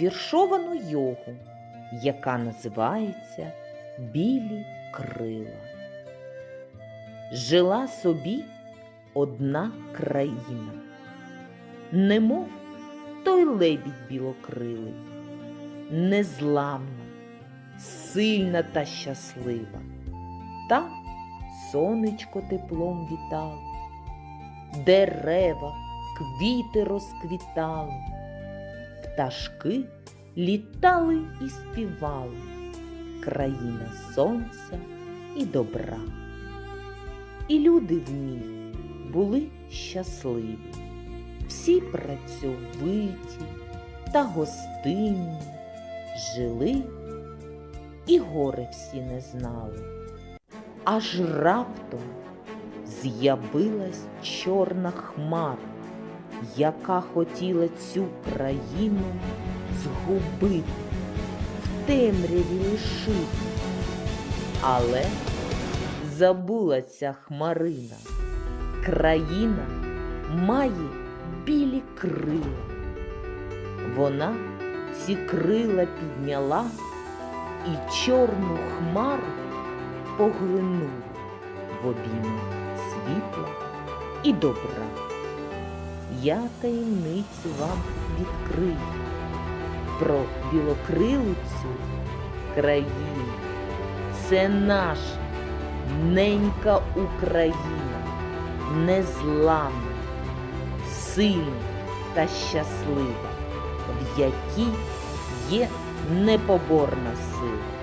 віршовану йогу, яка називається Білі крила. Жила собі одна країна, немов той лебідь білокрилий, незламна, сильна та щаслива. Там сонечко теплом вітало, дерева, квіти розквітали, пташки літали і співали, країна сонця і добра. І люди в ній були щасливі, всі працьовиті та гостинні, жили і горе всі не знали. Аж раптом з'явилась чорна хмара, яка хотіла цю країну згубити, в темряві лишити. Але забула ця хмарина. Країна має білі крила. Вона ці крила підняла і чорну хмару поглинула в обійми світла і добра. Я таємницю вам відкрию про білокрилу цю країну. Це наша ненька Україна, незламна, сильна та щаслива, в якій є непоборна сила.